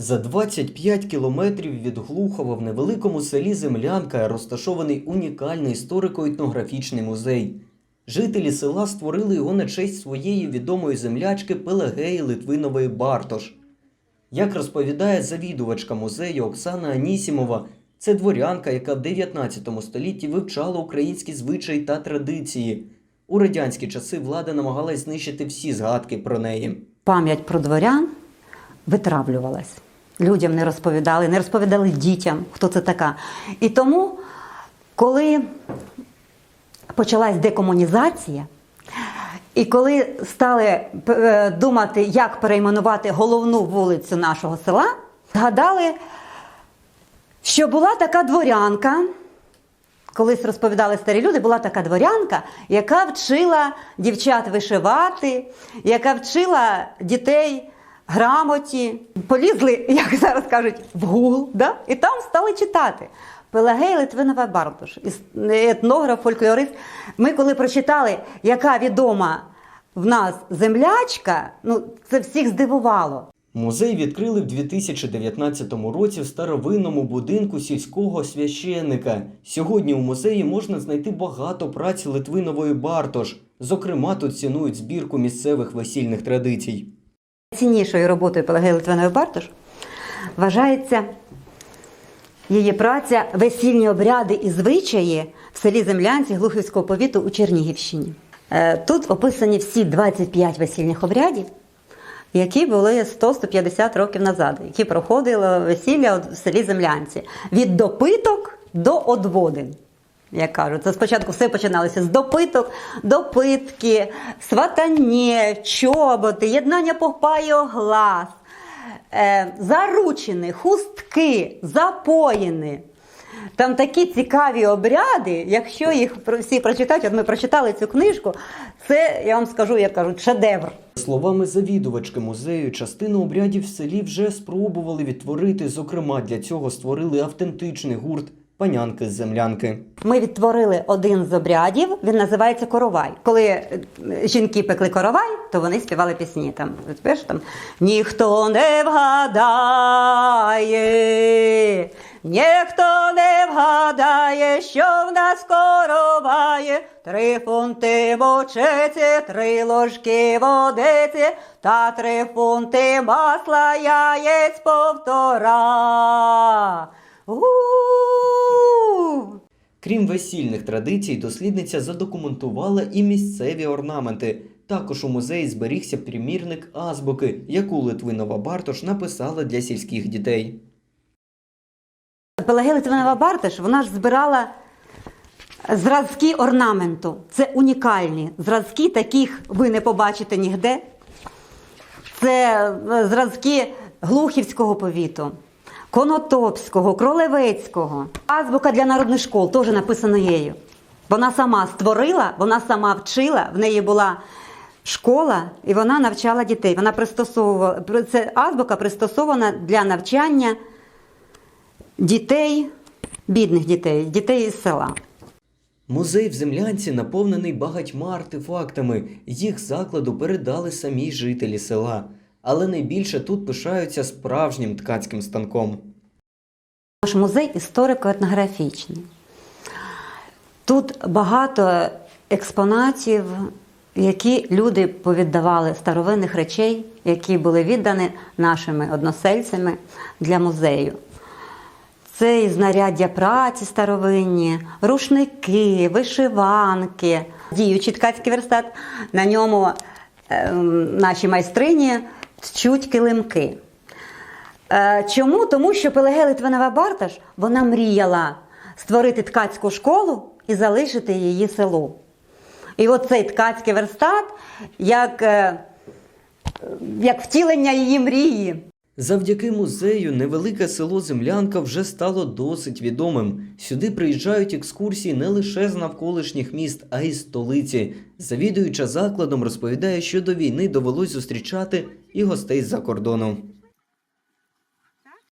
За 25 кілометрів від Глухова в невеликому селі Землянка розташований унікальний історико-етнографічний музей. Жителі села створили його на честь своєї відомої землячки Пелагеї Литвинової Бартош. Як розповідає завідувачка музею Оксана Анісімова, це дворянка, яка в 19 столітті вивчала українські звичаї та традиції. У радянські часи влада намагалась знищити всі згадки про неї. Пам'ять про дворян витравлювалась. Людям не розповідали, не розповідали дітям, хто це така. І тому, коли почалась декомунізація, і коли стали е, думати, як перейменувати головну вулицю нашого села, згадали, що була така дворянка. Колись розповідали старі люди, була така дворянка, яка вчила дівчат вишивати, яка вчила дітей грамоті. Полізли, як зараз кажуть, в Гугл, да? і там стали читати. Пелагей Литвинова Бартош, іс- етнограф, фольклорист. Ми коли прочитали, яка відома в нас землячка, ну це всіх здивувало. Музей відкрили в 2019 році в старовинному будинку сільського священника. Сьогодні у музеї можна знайти багато праць Литвинової Бартош. Зокрема, тут цінують збірку місцевих весільних традицій. Ціннішою роботою Пелагеї Литвинової Бартош вважається її праця весільні обряди і звичаї в селі Землянці Глухівського повіту у Чернігівщині. Е, Тут описані всі 25 весільних обрядів, які були 100-150 років назад, які проходило весілля в селі Землянці. Від допиток до одводин. Як кажуть, це спочатку все починалося з допиток, допитки, сватання, чоботи, єднання попаю глаз, е, заручини, хустки, запоїни. Там такі цікаві обряди, якщо їх всі прочитати, от ми прочитали цю книжку, це, я вам скажу, як кажуть, шедевр. Словами завідувачки музею, частину обрядів в селі вже спробували відтворити. Зокрема, для цього створили автентичний гурт панянки з землянки. Ми відтворили один з обрядів, він називається коровай. Коли е, жінки пекли коровай, то вони співали пісні. Там, знаєш, там ніхто не вгадає, ніхто не вгадає, що в нас короває. Три фунти мочеці, три ложки водиці, та три фунти масла яєць повтора. У-у-у! Крім весільних традицій, дослідниця задокументувала і місцеві орнаменти. Також у музеї зберігся примірник азбуки, яку Литвинова Бартош написала для сільських дітей. Пелагея Литвинова Бартиш, вона ж збирала зразки орнаменту. Це унікальні зразки, таких ви не побачите ніде. Це зразки Глухівського повіту, Конотопського, Кролевецького. Азбука для народних школ теж написана нею. Вона сама створила, вона сама вчила, в неї була школа, і вона навчала дітей. Вона пристосовувала це азбука пристосована для навчання дітей, бідних дітей, дітей із села. Музей в землянці наповнений багатьма артефактами. Їх закладу передали самі жителі села. Але найбільше тут пишаються справжнім ткацьким станком. Наш музей історико-етнографічний. Тут багато експонатів, які люди повіддавали старовинних речей, які були віддані нашими односельцями для музею. Це і знаряддя праці старовинні, рушники, вишиванки, діючий ткацький верстат. На ньому ем, наші майстрині тчуть килимки. Е, Чому? Тому що Пелагея Литвинова Барташ вона мріяла створити ткацьку школу і залишити її селу. І от цей ткацький верстат як, е, як втілення її мрії. Завдяки музею невелике село Землянка вже стало досить відомим. Сюди приїжджають екскурсії не лише з навколишніх міст, а й столиці. Завідуюча закладом розповідає, що до війни довелось зустрічати і гостей з-за кордону.